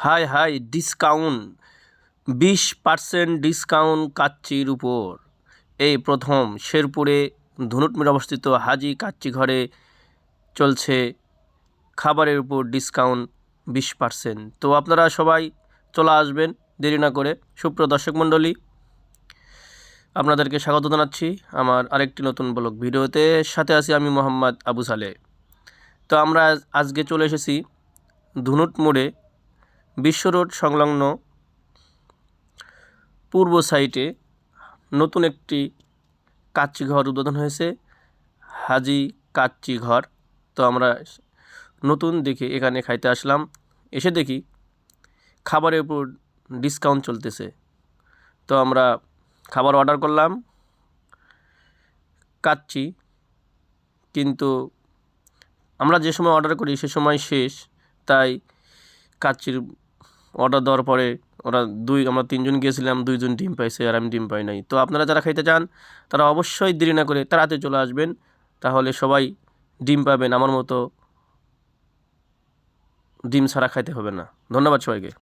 High hi, discount, বিশ percent discount কাচ্চির উপর। এই প্রথম শেরপুরে ধনুটমির অবস্থিত হাজি কাচ্চি ঘরে চলছে খাবারের উপর ডিসকাউন্ট বিশ পার্সেন্ট। তো আপনারা সবাই চলে আসবেন, দেরি না করে। সুপ্রিয় দর্শক মণ্ডলী, আপনাদেরকে স্বাগত জানাচ্ছি আমার আরেকটি নতুন ব্লগ ভিডিওতে। সাথে আছি আমি মোহাম্মদ আবু সালে তো আমরা আজ- আজকে চলে এসেছি ধুনুট মোড়ে বিশ্ব রোড সংলগ্ন পূর্ব সাইটে নতুন একটি কাচ্চি ঘর উদ্বোধন হয়েছে, হাজি কাচ্চি ঘর তো আমরা নতুন দেখে এখানে খাইতে আসলাম। এসে দেখি খাবারের উপর ডিসকাউন্ট চলতেছে। তো আমরা খাবার অর্ডার করলাম, কাচ্চি। কিন্তু আমরা যে সময় অর্ডার করি সে সময় শেষ, তাই কাচ্চির অর্ডার দেওয়ার পরে ওরা দুই, আমরা তিনজন গিয়েছিলাম, দুইজন ডিম পাইছে আর আমি ডিম পাই নাই। তো আপনারা যারা খাইতে চান, তারা অবশ্যই দেরি না করে তাড়াতাড়ি চলে আসবেন, তাহলে সবাই ডিম পাবেন। আমার মতো ডিম ছাড়া খাইতে হবে না। ধন্যবাদ সবাইকে।